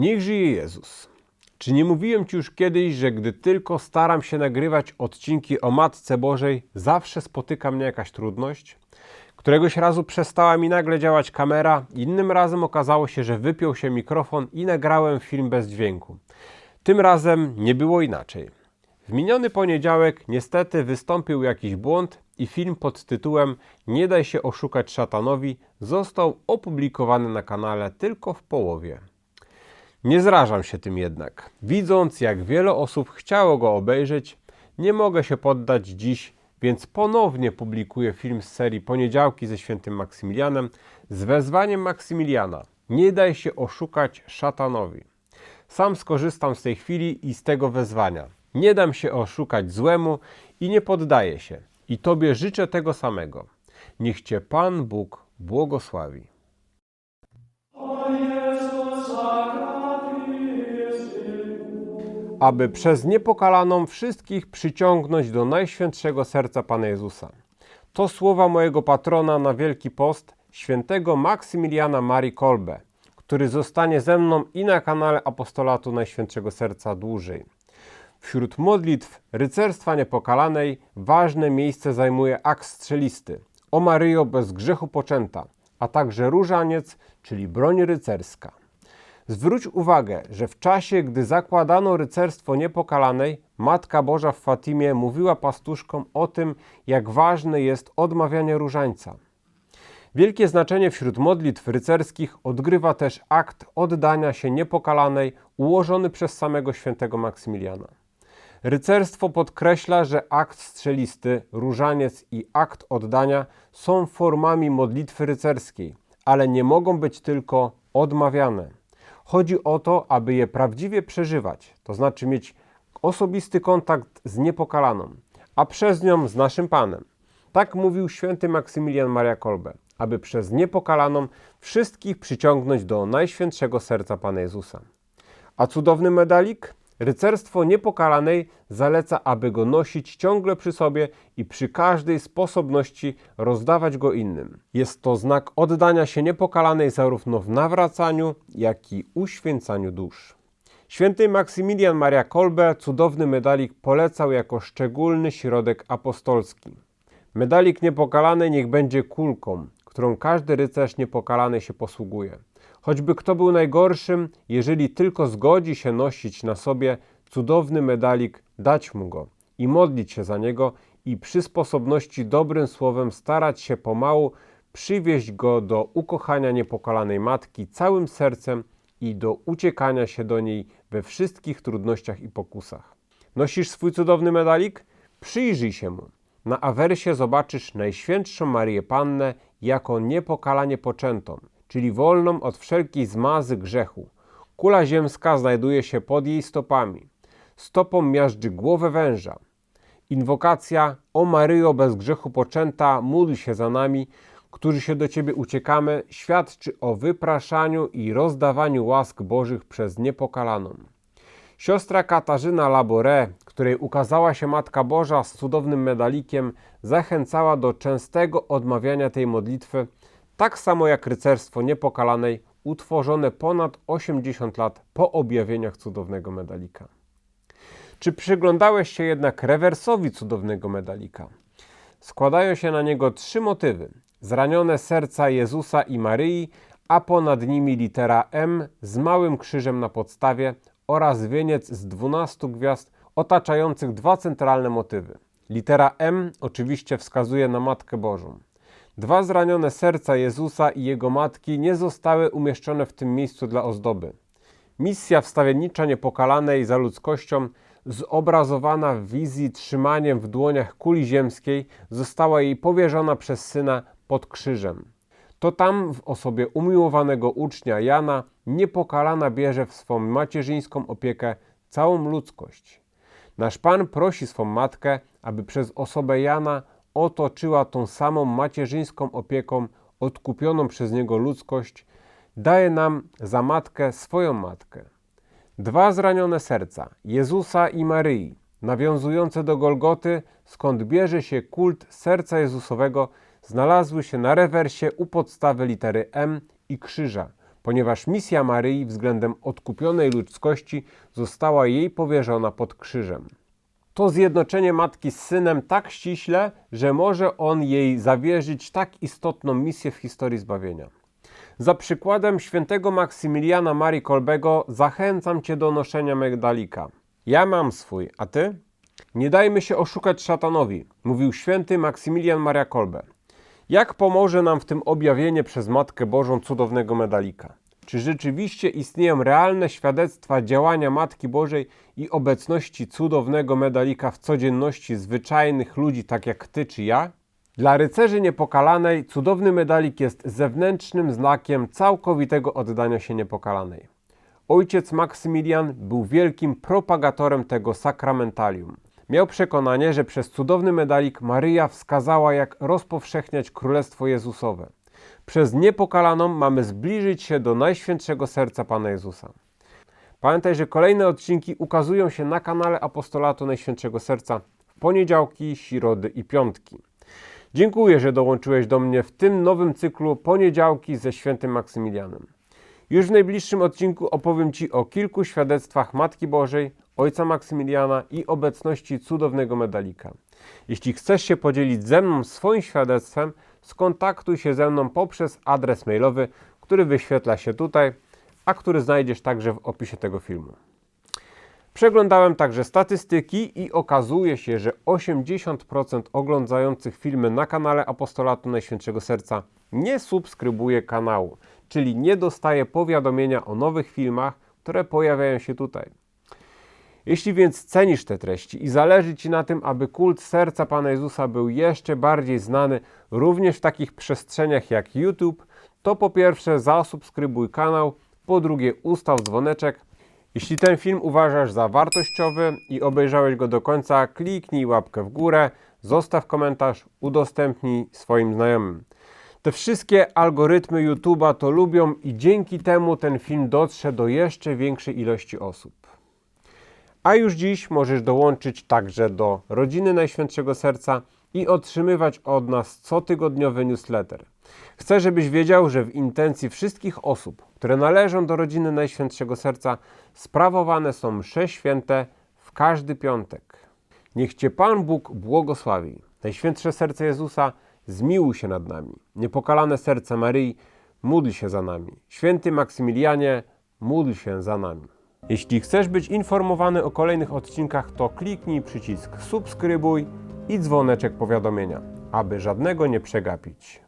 Niech żyje Jezus. Czy nie mówiłem Ci już kiedyś, że gdy tylko staram się nagrywać odcinki o Matce Bożej, zawsze spotyka mnie jakaś trudność? Któregoś razu przestała mi nagle działać kamera, innym razem okazało się, że wypiął się mikrofon i nagrałem film bez dźwięku. Tym razem nie było inaczej. W miniony poniedziałek niestety wystąpił jakiś błąd i film pod tytułem Nie daj się oszukać szatanowi został opublikowany na kanale tylko w połowie. Nie zrażam się tym jednak. Widząc, jak wiele osób chciało go obejrzeć, nie mogę się poddać dziś, więc ponownie publikuję film z serii Poniedziałki ze świętym Maksymilianem z wezwaniem Maksymiliana. Nie daj się oszukać szatanowi. Sam skorzystam z tej chwili i z tego wezwania. Nie dam się oszukać złemu i nie poddaję się. I Tobie życzę tego samego. Niech Cię Pan Bóg błogosławi. Aby przez niepokalaną wszystkich przyciągnąć do najświętszego serca Pana Jezusa. To słowa mojego patrona na Wielki Post, świętego Maksymiliana Marii Kolbe, który zostanie ze mną i na kanale Apostolatu Najświętszego Serca dłużej. Wśród modlitw rycerstwa niepokalanej ważne miejsce zajmuje akt strzelisty, o Maryjo bez grzechu poczęta, a także różaniec, czyli broń rycerska. Zwróć uwagę, że w czasie, gdy zakładano rycerstwo niepokalanej, Matka Boża w Fatimie mówiła pastuszkom o tym, jak ważne jest odmawianie różańca. Wielkie znaczenie wśród modlitw rycerskich odgrywa też akt oddania się niepokalanej ułożony przez samego świętego Maksymiliana. Rycerstwo podkreśla, że akt strzelisty, różaniec i akt oddania są formami modlitwy rycerskiej, ale nie mogą być tylko odmawiane. Chodzi o to, aby je prawdziwie przeżywać, to znaczy mieć osobisty kontakt z niepokalaną, a przez nią z naszym Panem. Tak mówił święty Maksymilian Maria Kolbe, aby przez niepokalaną wszystkich przyciągnąć do najświętszego serca Pana Jezusa. A cudowny medalik? Rycerstwo niepokalanej zaleca, aby go nosić ciągle przy sobie i przy każdej sposobności rozdawać go innym. Jest to znak oddania się niepokalanej zarówno w nawracaniu, jak i uświęcaniu dusz. Święty Maksymilian Maria Kolbe cudowny medalik polecał jako szczególny środek apostolski. Medalik niepokalany niech będzie kulką, którą każdy rycerz niepokalany się posługuje. Choćby kto był najgorszym, jeżeli tylko zgodzi się nosić na sobie cudowny medalik, dać mu go i modlić się za niego i przy sposobności dobrym słowem starać się pomału przywieźć go do ukochania niepokalanej matki całym sercem i do uciekania się do niej we wszystkich trudnościach i pokusach. Nosisz swój cudowny medalik? Przyjrzyj się mu. Na awersie zobaczysz Najświętszą Marię Pannę jako niepokalanie poczętą czyli wolną od wszelkiej zmazy grzechu. Kula ziemska znajduje się pod jej stopami. Stopą miażdży głowę węża. Inwokacja O Maryjo bez grzechu poczęta, módl się za nami, którzy się do Ciebie uciekamy, świadczy o wypraszaniu i rozdawaniu łask Bożych przez niepokalaną. Siostra Katarzyna Labore, której ukazała się Matka Boża z cudownym medalikiem, zachęcała do częstego odmawiania tej modlitwy, tak samo jak rycerstwo niepokalanej, utworzone ponad 80 lat po objawieniach cudownego medalika. Czy przyglądałeś się jednak rewersowi cudownego medalika? Składają się na niego trzy motywy: zranione serca Jezusa i Maryi, a ponad nimi litera M z małym krzyżem na podstawie oraz wieniec z 12 gwiazd otaczających dwa centralne motywy. Litera M oczywiście wskazuje na Matkę Bożą. Dwa zranione serca Jezusa i jego matki nie zostały umieszczone w tym miejscu dla ozdoby. Misja wstawiennicza niepokalanej za ludzkością, zobrazowana w wizji trzymaniem w dłoniach kuli ziemskiej, została jej powierzona przez syna pod krzyżem. To tam w osobie umiłowanego ucznia Jana niepokalana bierze w swą macierzyńską opiekę całą ludzkość. Nasz Pan prosi swą matkę, aby przez osobę Jana otoczyła tą samą macierzyńską opieką odkupioną przez Niego ludzkość, daje nam za matkę swoją matkę. Dwa zranione serca, Jezusa i Maryi, nawiązujące do Golgoty, skąd bierze się kult serca Jezusowego, znalazły się na rewersie u podstawy litery M i krzyża, ponieważ misja Maryi względem odkupionej ludzkości została jej powierzona pod krzyżem. To zjednoczenie matki z synem tak ściśle, że może on jej zawierzyć tak istotną misję w historii zbawienia. Za przykładem świętego Maksymiliana Marii Kolbego zachęcam Cię do noszenia medalika. Ja mam swój, a Ty? Nie dajmy się oszukać szatanowi, mówił święty Maksymilian Maria Kolbe. Jak pomoże nam w tym objawienie przez Matkę Bożą cudownego medalika? Czy rzeczywiście istnieją realne świadectwa działania Matki Bożej i obecności cudownego medalika w codzienności zwyczajnych ludzi, tak jak ty czy ja? Dla rycerzy niepokalanej cudowny medalik jest zewnętrznym znakiem całkowitego oddania się niepokalanej. Ojciec Maksymilian był wielkim propagatorem tego sakramentalium. Miał przekonanie, że przez cudowny medalik Maryja wskazała, jak rozpowszechniać Królestwo Jezusowe. Przez niepokalaną mamy zbliżyć się do Najświętszego Serca Pana Jezusa. Pamiętaj, że kolejne odcinki ukazują się na kanale Apostolatu Najświętszego Serca w poniedziałki, środy i piątki. Dziękuję, że dołączyłeś do mnie w tym nowym cyklu Poniedziałki ze Świętym Maksymilianem. Już w najbliższym odcinku opowiem Ci o kilku świadectwach Matki Bożej, Ojca Maksymiliana i obecności cudownego medalika. Jeśli chcesz się podzielić ze mną swoim świadectwem, skontaktuj się ze mną poprzez adres mailowy, który wyświetla się tutaj, a który znajdziesz także w opisie tego filmu. Przeglądałem także statystyki i okazuje się, że 80% oglądających filmy na kanale Apostolatu Najświętszego Serca nie subskrybuje kanału, czyli nie dostaje powiadomienia o nowych filmach, które pojawiają się tutaj. Jeśli więc cenisz te treści i zależy Ci na tym, aby kult serca Pana Jezusa był jeszcze bardziej znany również w takich przestrzeniach jak YouTube, to po pierwsze zasubskrybuj kanał, po drugie ustaw dzwoneczek. Jeśli ten film uważasz za wartościowy i obejrzałeś go do końca, kliknij łapkę w górę, zostaw komentarz, udostępnij swoim znajomym. Te wszystkie algorytmy YouTube'a to lubią i dzięki temu ten film dotrze do jeszcze większej ilości osób. A już dziś możesz dołączyć także do Rodziny Najświętszego Serca i otrzymywać od nas cotygodniowy newsletter. Chcę, żebyś wiedział, że w intencji wszystkich osób, które należą do Rodziny Najświętszego Serca, sprawowane są msze święte w każdy piątek. Niech Cię Pan Bóg błogosławi. Najświętsze Serce Jezusa, zmiłuj się nad nami. Niepokalane Serce Maryi, módl się za nami. Święty Maksymilianie, módl się za nami. Jeśli chcesz być informowany o kolejnych odcinkach, to kliknij przycisk subskrybuj i dzwoneczek powiadomienia, aby żadnego nie przegapić.